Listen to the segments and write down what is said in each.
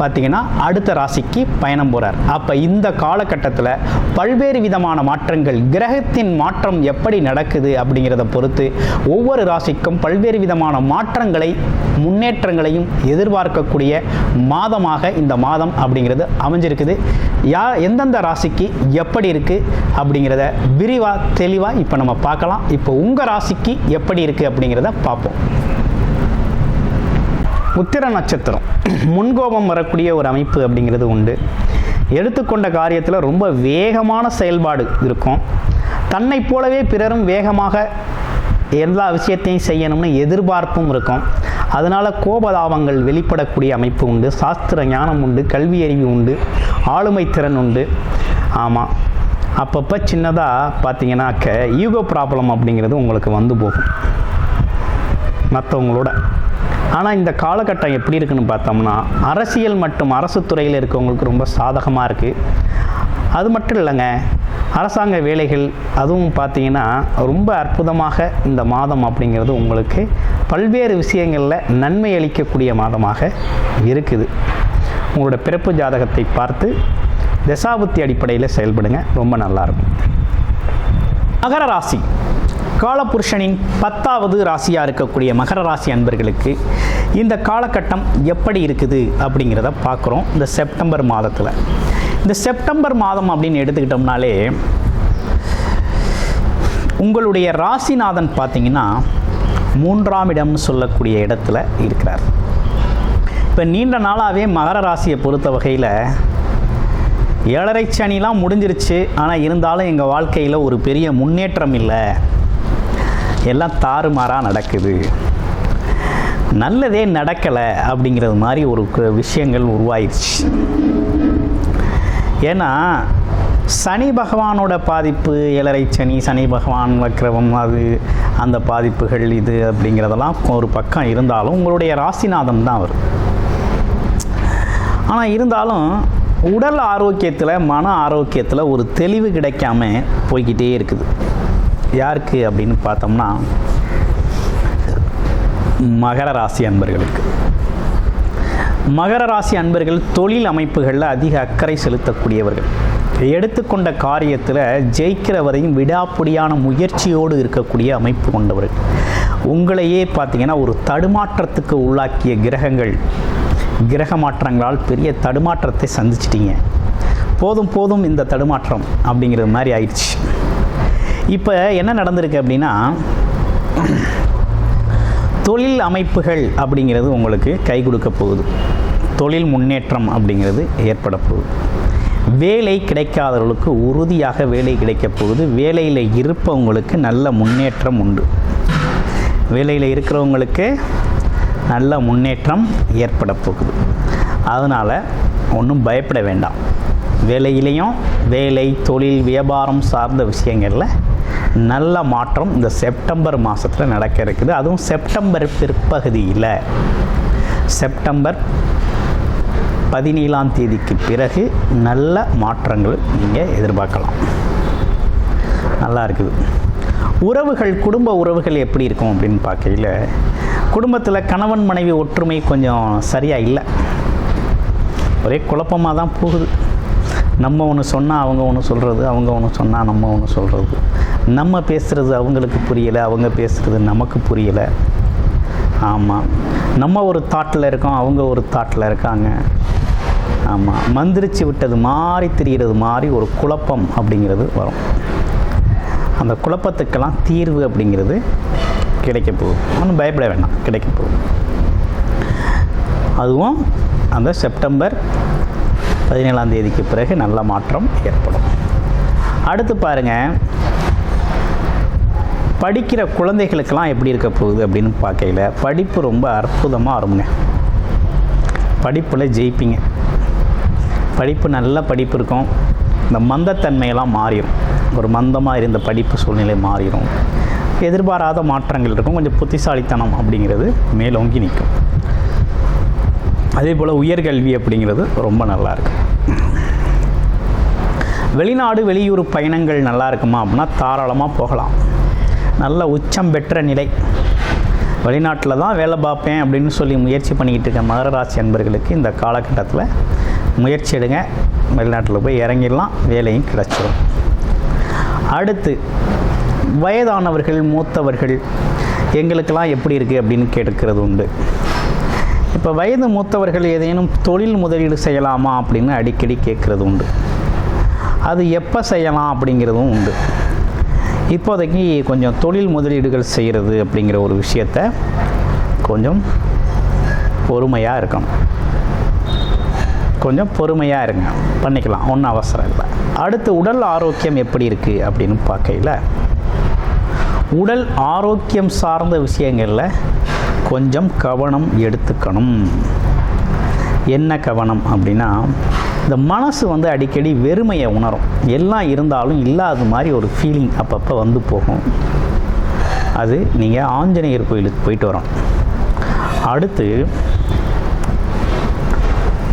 பார்த்தீங்கன்னா அடுத்த ராசிக்கு பயணம் போகிறார் அப்போ இந்த காலகட்டத்தில் பல்வேறு விதமான மாற்றங்கள் கிரகத்தின் மாற்றம் எப்படி நடக்குது அப்படிங்கிறத பொறுத்து ஒவ்வொரு ராசிக்கும் பல்வேறு விதமான மாற்றங்களை முன்னேற்றங்களையும் எதிர்பார்க்கக்கூடிய மாதமாக இந்த மாதம் அப்படிங்கிறது அமைஞ்சிருக்குது. யா எந்தெந்த ராசிக்கு எப்படி இருக்குது அப்படிங்கிறத விரிவாக தெளிவாக இப்போ நம்ம பார்க்கலாம். இப்போ உங்கள் ராசிக்கு எப்படி இருக்குது அப்படிங்கிறத பார்ப்போம். உத்திர நட்சத்திரம். முன்கோபம் வரக்கூடிய ஒரு அமைப்பு அப்படிங்கிறது உண்டு. எடுத்துக்கொண்ட காரியத்தில் ரொம்ப வேகமான செயல்பாடு இருக்கும். தன்னைப் போலவே பிறரும் வேகமாக எல்லா விஷயத்தையும் செய்யணும்னு எதிர்பார்ப்பும் இருக்கும். அதனால் கோபதாபங்கள் வெளிப்படக்கூடிய அமைப்பு உண்டு. சாஸ்திர ஞானம் உண்டு கல்வி அறிவு உண்டு ஆளுமை திறன் உண்டு. ஆமாம் அப்பப்போ சின்னதாக பார்த்தீங்கன்னாக்க ஈகோ ப்ராப்ளம் அப்படிங்கிறது உங்களுக்கு வந்து போகும். மற்றவங்களோட ஆனால் இந்த காலகட்டம் எப்படி இருக்குன்னு பார்த்தோம்னா அரசியல் மற்றும் அரசு துறையில் இருக்கவங்களுக்கு ரொம்ப சாதகமாக இருக்குது அது மட்டும் இல்லைங்க அரசாங்க வேலைகள் அதுவும் பார்த்தீங்கன்னா ரொம்ப அற்புதமாக இந்த மாதம் அப்படிங்கிறது உங்களுக்கு பல்வேறு விஷயங்களில் நன்மை அளிக்கக்கூடிய மாதமாக இருக்குது. உங்களோட பிறப்பு ஜாதகத்தை பார்த்து தசாபுத்தி அடிப்படையில் செயல்படுங்க. ரொம்ப நல்லாயிருக்கும் மகர ராசி. காலபுருஷனின் பத்தாவது ராசியாக இருக்கக்கூடிய மகர ராசி அன்பர்களுக்கு இந்த காலகட்டம் எப்படி இருக்குது அப்படிங்கிறத பார்க்குறோம் இந்த செப்டம்பர் மாதத்தில். இந்த செப்டம்பர் மாதம் அப்படின்னு எடுத்துக்கிட்டோம்னாலே உங்களுடைய ராசிநாதன் பார்த்தீங்கன்னா மூன்றாம் இடம்னு சொல்லக்கூடிய இடத்துல இருக்கிறார். இப்போ நீண்ட நாளாகவே மகர ராசியை பொறுத்த வகையில் ஏழரை சனிலாம் முடிஞ்சிருச்சு. ஆனால் இருந்தாலும் எங்கள் வாழ்க்கையில் ஒரு பெரிய முன்னேற்றம் இல்லை. எல்லாம் தாறுமாறாக நடக்குது. நல்லதே நடக்கலை அப்படிங்கிறது மாதிரி ஒரு விஷயங்கள் உருவாயிருச்சு. ஏன்னா சனி பகவானோட பாதிப்பு ஏழரை சனி சனி பகவான் வக்ரவம் அது அந்த பாதிப்புகள் இது அப்படிங்கிறதெல்லாம் ஒரு பக்கம் இருந்தாலும் உங்களுடைய ராசிநாதம் தான் அவர். ஆனால் இருந்தாலும் உடல் ஆரோக்கியத்தில் மன ஆரோக்கியத்தில் ஒரு தெளிவு கிடைக்காம போய்கிட்டே இருக்குது. யாருக்கு அப்படின்னு பார்த்தோம்னா மகர ராசி அன்பர்களுக்கு. மகர ராசி அன்பர்கள் தொழில் அமைப்புகளில் அதிக அக்கறை செலுத்தக்கூடியவர்கள். எடுத்துக்கொண்ட காரியத்தில் ஜெயிக்கிற வரையும் விடாப்பிடியான முயற்சியோடு இருக்கக்கூடிய அமைப்பு கொண்டவர்கள். உங்களையே பார்த்தீங்கன்னா ஒரு தடுமாற்றத்துக்கு உள்ளாக்கிய கிரகங்கள். கிரக மாற்றங்களால் பெரிய தடுமாற்றத்தை சந்திச்சிட்டீங்க. போதும் போதும் இந்த தடுமாற்றம் அப்படிங்கிறது மாதிரி ஆயிடுச்சு. இப்போ என்ன நடந்திருக்கு அப்படின்னா தொழில் அமைப்புகள் அப்படிங்கிறது உங்களுக்கு கை கொடுக்க போகுது. தொழில் முன்னேற்றம் அப்படிங்கிறது ஏற்பட போகுது. வேலை கிடைக்காதவர்களுக்கு உறுதியாக வேலை கிடைக்கப் போகுது. வேலையில் இருப்பவங்களுக்கு நல்ல முன்னேற்றம் உண்டு. வேலையில் இருக்கிறவங்களுக்கு நல்ல முன்னேற்றம் ஏற்பட போகுது. அதனால் ஒன்றும் பயப்பட வேண்டாம். வேலையிலையும் வேலை தொழில் வியாபாரம் சார்ந்த விஷயங்களில் நல்ல மாற்றம் இந்த செப்டம்பர் மாதத்தில் நடக்க இருக்குது அதுவும் செப்டம்பர் பிற்பகுதியில். செப்டம்பர் பதினேழாம் தேதிக்கு பிறகு நல்ல மாற்றங்கள் நீங்கள் எதிர்பார்க்கலாம். நல்லா இருக்குது. உறவுகள் குடும்ப உறவுகள் எப்படி இருக்கும் அப்படின்னு பார்க்கையில் குடும்பத்தில் கணவன் மனைவி ஒற்றுமை கொஞ்சம் சரியாக இல்லை. ஒரே குழப்பமாக தான் போகுது. நம்ம ஒன்று சொன்னால் அவங்க ஒன்று சொல்கிறது அவங்க ஒன்று சொன்னால் நம்ம ஒன்று சொல்கிறது நம்ம பேசுகிறது அவங்களுக்கு புரியலை அவங்க பேசுகிறது நமக்கு புரியலை. ஆமாம் நம்ம ஒரு தாட்டில் இருக்கோம் அவங்க ஒரு தாட்டில் இருக்காங்க. ஆமாம் மந்திரிச்சு விட்டது மாறி தெரிகிறது மாதிரி ஒரு குழப்பம் அப்படிங்கிறது வரும். அந்த குழப்பத்துக்கெல்லாம் தீர்வு அப்படிங்கிறது கிடைக்க போகுது. ஒன்றும் பயப்பட வேண்டாம். கிடைக்க போகுது. அதுவும் அந்த செப்டம்பர் பதினேழாம் தேதிக்கு பிறகு நல்ல மாற்றம் ஏற்படும். அடுத்து பாருங்கள் படிக்கிற குழந்தைகளுக்கெல்லாம் எப்படி இருக்க போகுது அப்படின்னு பார்க்கையில படிப்பு ரொம்ப அற்புதமாக வருங்க படிப்பில் ஜெயிப்பீங்க. படிப்பு நல்ல படிப்பு இருக்கும். இந்த மந்தத்தன்மையெல்லாம் மாறிடும் ஒரு மந்தமாக இருந்த படிப்பு சூழ்நிலை மாறிடும் எதிர்பாராத மாற்றங்கள் இருக்கும். கொஞ்சம் புத்திசாலித்தனம் அப்படிங்கிறது மேலோங்கி நிற்கும். அதே போல் உயர்கல்வி அப்படிங்கிறது ரொம்ப நல்லா இருக்கும் வெளிநாடு வெளியூர் பயணங்கள் நல்லா இருக்குமா அப்படின்னா தாராளமாக போகலாம். நல்ல உச்சம் பெற்ற நிலை. வெளிநாட்டில் தான் வேலை பார்ப்பேன் அப்படின்னு சொல்லி முயற்சி பண்ணிக்கிட்டு இருக்க மகர ராசி அன்பர்களுக்கு இந்த காலகட்டத்தில் முயற்சி எடுங்க. வெளிநாட்டில் போய் இறங்கிடலாம். வேலையும் கிடச்சிரும். அடுத்து வயதானவர்கள் மூத்தவர்கள் எங்களுக்கெல்லாம் எப்படி இருக்குது அப்படின்னு கேட்கிறது உண்டு. இப்போ வயது மூத்தவர்கள் ஏதேனும் தொழில் முதலீடு செய்யலாமா அப்படின்னு அடிக்கடி கேட்குறது உண்டு. அது எப்போ செய்யலாம் அப்படிங்கிறதும் உண்டு. இப்போதைக்கு கொஞ்சம் தொழில் முதலீடுகள் செய்கிறது அப்படிங்கிற ஒரு விஷயத்த கொஞ்சம் பொறுமையாக இருக்கணும். கொஞ்சம் பொறுமையாக இருங்க. பண்ணிக்கலாம். ஒன்றும் அவசரம் இல்லை. அடுத்து உடல் ஆரோக்கியம் எப்படி இருக்குது அப்படின்னு பார்க்கையில் உடல் ஆரோக்கியம் சார்ந்த விஷயங்களில் கொஞ்சம் கவனம் எடுத்துக்கணும். என்ன கவனம் அப்படின்னா இந்த மனசு வந்து அடிக்கடி வெறுமையை உணரும். எல்லாம் இருந்தாலும் இல்லாத மாதிரி ஒரு ஃபீலிங் அப்பப்போ வந்து போகும். அது நீங்கள் ஆஞ்சநேயர் கோயிலுக்கு போயிட்டு வரோம். அடுத்து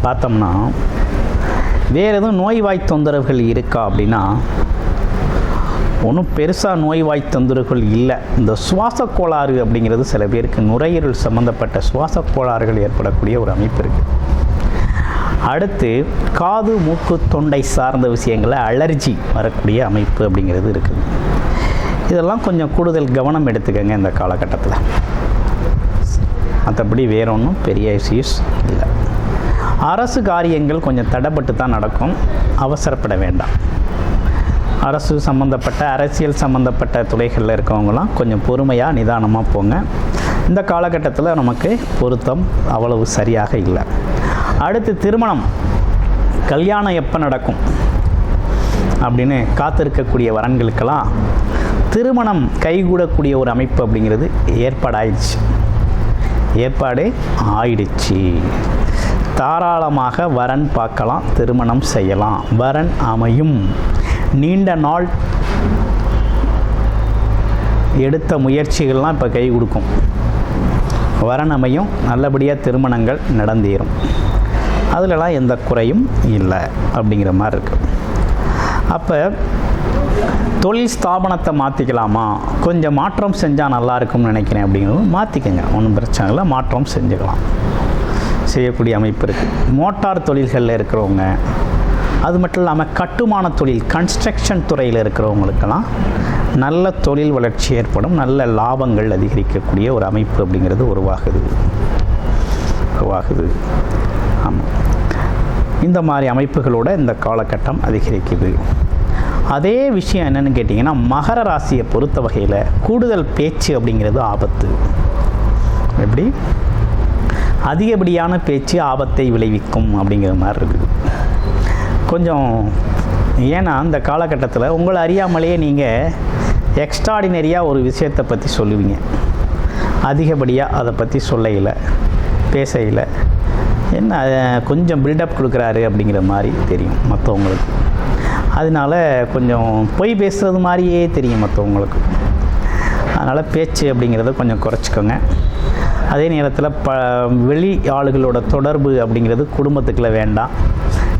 பார்த்தோம்னா வேறு எதுவும் நோய்வாய் தொந்தரவுகள் இருக்கா அப்படின்னா ஒன்றும் பெருசாக நோய்வாய் தொந்தரவுகள் இல்லை. இந்த சுவாச கோளாறு அப்படிங்கிறது சில பேருக்கு நுரையீரல் சம்மந்தப்பட்ட சுவாச கோளாறுகள் ஏற்படக்கூடிய ஒரு அமைப்பு இருக்குது அடுத்து காது மூக்கு தொண்டை சார்ந்த விஷயங்களை அலர்ஜி வரக்கூடிய அமைப்பு அப்படிங்கிறது இருக்குது இதெல்லாம் கொஞ்சம் கூடுதல் கவனம் எடுத்துக்கங்க இந்த காலகட்டத்தில். மற்றபடி வேற ஒன்றும் பெரிய இஷ்யூஸ் இல்லை. அரசு காரியங்கள் கொஞ்சம் தடைப்பட்டு தான் நடக்கும். அவசரப்பட வேண்டாம். அரசு சம்மந்தப்பட்ட அரசியல் சம்மந்தப்பட்ட துறைகளில் இருக்கவங்களாம் கொஞ்சம் பொறுமையாக நிதானமாக போங்க. இந்த காலகட்டத்தில் நமக்கு பொருத்தம் அவ்வளவு சரியாக இல்லை. அடுத்து திருமணம். கல்யாணம் எப்போ நடக்கும்? அப்படின்னு காத்திருக்கக்கூடிய வரன்களுக்கெல்லாம் திருமணம் கைகூடக்கூடிய ஒரு அமைப்பு அப்படிங்கிறது ஏற்பாடாயிடுச்சு. ஏற்பாடு ஆயிடுச்சு. தாராளமாக வரன் பார்க்கலாம் திருமணம் செய்யலாம். வரன் அமையும். நீண்ட நாள் எடுத்த முயற்சிகள்லாம் இப்போ கை கொடுக்கும். வரணமையும் நல்லபடியாக திருமணங்கள் நடந்தேறும். அதிலலாம் எந்த குறையும் இல்லை அப்படிங்கிற மாதிரி இருக்குது அப்போ தொழில் ஸ்தாபனத்தை மாற்றிக்கலாமா கொஞ்சம் மாற்றம் செஞ்சால் நல்லா இருக்கும்னு நினைக்கிறேன் அப்படிங்கிறது மாற்றிக்கங்க ஒன்றும் பிரச்சனை இல்லை மாற்றம் செஞ்சுக்கலாம். செய்யக்கூடிய அமைப்பு இருக்குது மோட்டார் தொழில்களில் இருக்கிறவங்க அது மட்டும் இல்லாமல் கட்டுமான தொழில் கன்ஸ்ட்ரக்ஷன் துறையில் இருக்கிறவங்களுக்கெல்லாம் நல்ல தொழில் வளர்ச்சி ஏற்படும் நல்ல லாபங்கள் அதிகரிக்கக்கூடிய ஒரு அமைப்பு அப்படிங்கிறது உருவாகுது. உருவாகுது. ஆமாம் இந்த மாதிரி அமைப்புகளோட இந்த காலகட்டம் அதிகரிக்குது. அதே விஷயம் என்னென்னு கேட்டிங்கன்னா மகர ராசியை பொறுத்த வகையில் கூடுதல் பேச்சு அப்படிங்கிறது ஆபத்து. எப்படி? அதிகப்படியான பேச்சு ஆபத்தை விளைவிக்கும் அப்படிங்கிற மாதிரி இருக்குது. கொஞ்சம் ஏன்னா அந்த காலகட்டத்தில் உங்களை அறியாமலேயே நீங்கள் எக்ஸ்ட்ராடினரியாக ஒரு விஷயத்தை பற்றி சொல்லுவீங்க. அதிகப்படியாக அதை பற்றி சொல்லையில் பேசையில். என்ன கொஞ்சம் பில்டப் கொடுக்குறாரு அப்படிங்கிற மாதிரி தெரியும் மற்றவங்களுக்கு அதனால கொஞ்சம் பொய் பேசுகிறது மாதிரியே தெரியும் மற்றவங்களுக்கு அதனால் பேச்சு அப்படிங்கிறத கொஞ்சம் குறைச்சிக்கோங்க. அதே நேரத்தில் ப வெளி ஆளுகளோட தொடர்பு அப்படிங்கிறது குடும்பத்துக்குள்ளே வேண்டாம்.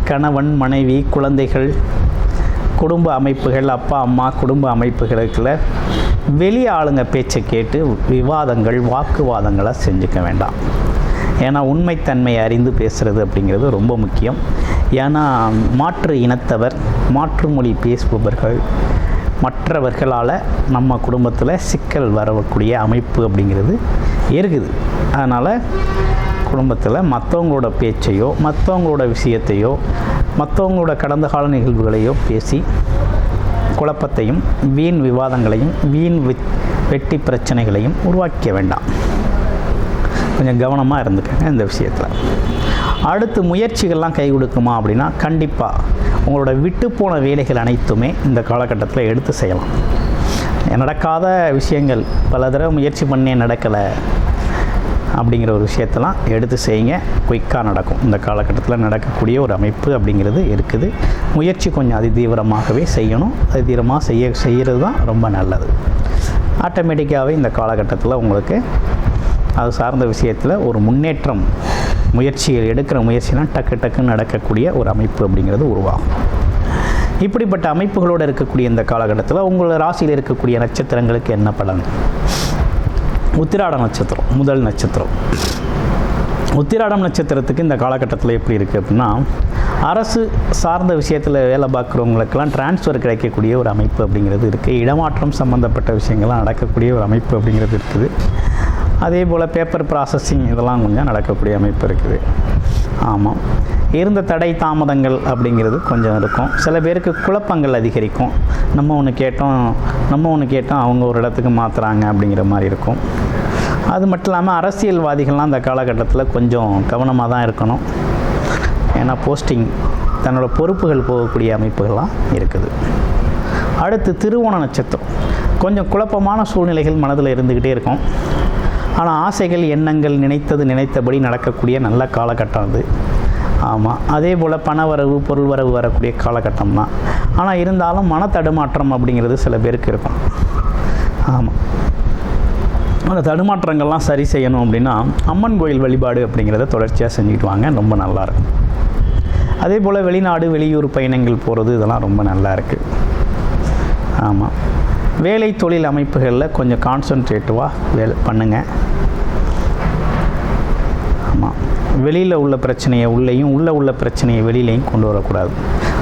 கணவன் மனைவி குழந்தைகள் குடும்ப அமைப்புகள் அப்பா அம்மா குடும்ப அமைப்புகளுக்குள்ள வெளி ஆளுங்க பேச்சை கேட்டு விவாதங்கள் வாக்குவாதங்களை செஞ்சுக்க வேண்டாம். ஏன்னா உண்மைத்தன்மையை அறிந்து பேசுகிறது அப்படிங்கிறது ரொம்ப முக்கியம். ஏன்னா மாற்று இனத்தவர் மாற்று மொழி பேசுபவர்கள் மற்றவர்களால் நம்ம குடும்பத்தில் சிக்கல் வரக்கூடிய அமைப்பு அப்படிங்கிறது இருக்குது அதனால் குடும்பத்தில் மற்றவங்களோட பேச்சையோ மற்றவங்களோட விஷயத்தையோ மற்றவங்களோட கடந்த கால நிகழ்வுகளையோ பேசி குழப்பத்தையும் வீண் விவாதங்களையும் வீண் வெட்டி பிரச்சனைகளையும் உருவாக்க வேண்டாம். கொஞ்சம் கவனமாக இருந்துக்கங்க இந்த விஷயத்தில். அடுத்து முயற்சிகள்லாம் கை கொடுக்குமா அப்படின்னா கண்டிப்பாக உங்களோட விட்டு போன வேலைகள் அனைத்துமே இந்த காலகட்டத்தில் எடுத்து செய்யலாம். நடக்காத விஷயங்கள் பல தடவை முயற்சி பண்ணே நடக்கலை. அப்படிங்கிற ஒரு விஷயத்தெல்லாம் எடுத்து செய்யுங்க. குயிக்காக நடக்கும். இந்த காலகட்டத்தில் நடக்கக்கூடிய ஒரு அமைப்பு அப்படிங்கிறது இருக்குது. முயற்சி கொஞ்சம் அதிதீவிரமாகவே செய்யணும். அதிதீவிரமாக செய்ய செய்கிறது தான் ரொம்ப நல்லது. ஆட்டோமேட்டிக்காகவே இந்த காலகட்டத்தில் உங்களுக்கு அது சார்ந்த விஷயத்தில் ஒரு முன்னேற்றம் முயற்சிகள் எடுக்கிற முயற்சிலாம் டக்கு டக்குன்னு நடக்கக்கூடிய ஒரு அமைப்பு அப்படிங்கிறது உருவாகும். இப்படிப்பட்ட அமைப்புகளோடு இருக்கக்கூடிய இந்த காலகட்டத்தில் உங்களோட ராசியில் இருக்கக்கூடிய நட்சத்திரங்களுக்கு என்ன பலன்? உத்திராட நட்சத்திரம் முதல் நட்சத்திரம். உத்திராடம் நட்சத்திரத்துக்கு இந்த காலகட்டத்தில் எப்படி இருக்குது அப்படின்னா அரசு சார்ந்த விஷயத்தில் வேலை பார்க்குறவங்களுக்கெல்லாம் டிரான்ஸ்ஃபர் கிடைக்கக்கூடிய ஒரு அமைப்பு அப்படிங்கிறது இருக்குது இடமாற்றம் சம்மந்தப்பட்ட விஷயங்கள்லாம் நடக்கக்கூடிய ஒரு அமைப்பு அப்படிங்கிறது இருக்குது. அதே போல் பேப்பர் ப்ராசஸிங் இதெல்லாம் கொஞ்சம் நடக்கக்கூடிய அமைப்பு இருக்குது. ஆமாம் இருந்த தடை தாமதங்கள் அப்படிங்கிறது கொஞ்சம் இருக்கும். சில பேருக்கு குழப்பங்கள் அதிகரிக்கும். நம்ம ஒன்று கேட்டோம் நம்ம ஒன்று கேட்டோம் அவங்க ஒரு இடத்துக்கு மாற்றுறாங்க அப்படிங்கிற மாதிரி இருக்கும். அது மட்டும் இல்லாமல் அரசியல்வாதிகள்லாம் அந்த காலகட்டத்தில் கொஞ்சம் கவனமாக தான் இருக்கணும். ஏன்னா போஸ்டிங் தன்னோட பொறுப்புகள் போகக்கூடிய அமைப்புகள்லாம் இருக்குது. அடுத்து திருவோண நட்சத்திரம். கொஞ்சம் குழப்பமான சூழ்நிலைகள் மனதில் இருந்துக்கிட்டே இருக்கும். ஆனால் ஆசைகள் எண்ணங்கள் நினைத்தது நினைத்தபடி நடக்கக்கூடிய நல்ல காலகட்டம் அது. ஆமாம் அதே போல் பணவரவு பொருள் வரவு வரக்கூடிய காலகட்டம் தான் ஆனால் இருந்தாலும் மன தடுமாற்றம் அப்படிங்கிறது சில பேருக்கு இருக்கும். ஆமாம் அந்த தடுமாற்றங்கள்லாம் சரி செய்யணும் அப்படின்னா அம்மன் கோயில் வழிபாடு அப்படிங்கிறத தொடர்ச்சியாக செஞ்சுட்டு வாங்க. ரொம்ப நல்லாயிருக்கும் அதே போல் வெளிநாடு வெளியூர் பயணங்கள் போகிறது இதெல்லாம் ரொம்ப நல்லா இருக்குது ஆமாம் வேலை தொழில் அமைப்புகளில் கொஞ்சம் கான்சன்ட்ரேட்டிவாக வேலை பண்ணுங்கள் ஆமாம் வெளியில் உள்ள பிரச்சனையை உள்ளேயும் உள்ளே உள்ள பிரச்சனையை வெளியிலையும் கொண்டு வரக்கூடாது.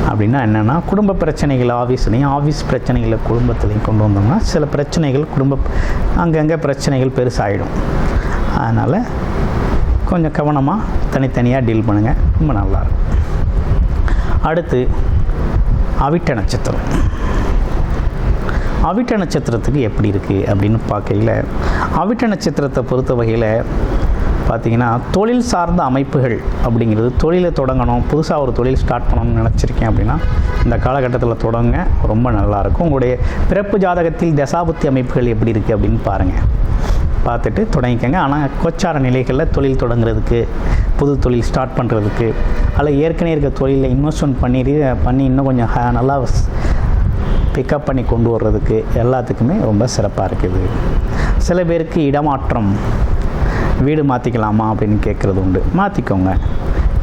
அப்படின்னா என்னென்னா குடும்ப பிரச்சனைகள் ஆஃபீஸ்லேயும் ஆஃபீஸ் பிரச்சனைகளை குடும்பத்துலேயும் கொண்டு வந்தோம்னா சில பிரச்சனைகள் குடும்ப அங்கங்கே பிரச்சனைகள் பெருசாகிடும் அதனால் கொஞ்சம் கவனமாக தனித்தனியாக டீல் பண்ணுங்கள் ரொம்ப நல்லாயிருக்கும் அடுத்து அவிட்ட நட்சத்திரம். அவிட்ட நட்சத்திரத்துக்கு எப்படி இருக்குது அப்படின்னு பார்க்கையில் அவிட்ட நட்சத்திரத்தை பொறுத்த வகையில் பார்த்தீங்கன்னா தொழில் சார்ந்த அமைப்புகள் அப்படிங்கிறது தொழிலை தொடங்கணும் புதுசாக ஒரு தொழில் ஸ்டார்ட் பண்ணணும்னு நினச்சிருக்கேன் அப்படின்னா இந்த காலகட்டத்தில் தொடங்க ரொம்ப நல்லாயிருக்கும் உங்களுடைய பிறப்பு ஜாதகத்தில் தசாபுத்தி அமைப்புகள் எப்படி இருக்குது அப்படின்னு பாருங்கள் பார்த்துட்டு தொடங்கிக்கோங்க. ஆனால் கோச்சார நிலைகளில் தொழில் தொடங்குறதுக்கு புது தொழில் ஸ்டார்ட் பண்ணுறதுக்கு அல்ல ஏற்கனவே இருக்க தொழிலில் இன்வெஸ்ட்மெண்ட் பண்ணி பண்ணி இன்னும் கொஞ்சம் நல்லா பிக்கப் பண்ணி கொண்டு வர்றதுக்கு எல்லாத்துக்குமே ரொம்ப சிறப்பாக இருக்குது. சில பேருக்கு இடமாற்றம் வீடு மாற்றிக்கலாமா அப்படின்னு கேட்குறது உண்டு. மாற்றிக்கோங்க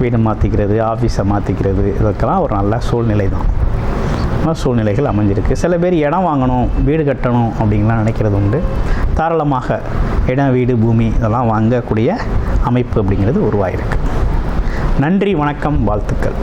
வீடு மாற்றிக்கிறது ஆஃபீஸை மாற்றிக்கிறது இதுக்கெல்லாம் ஒரு நல்ல சூழ்நிலை தான். நல்ல சூழ்நிலைகள் அமைஞ்சிருக்கு. சில பேர் இடம் வாங்கணும் வீடு கட்டணும் அப்படின்லாம் நினைக்கிறது உண்டு. தாராளமாக இடம் வீடு பூமி இதெல்லாம் வாங்கக்கூடிய அமைப்பு அப்படிங்கிறது உருவாயிருக்கு. நன்றி வணக்கம் வாழ்த்துக்கள்.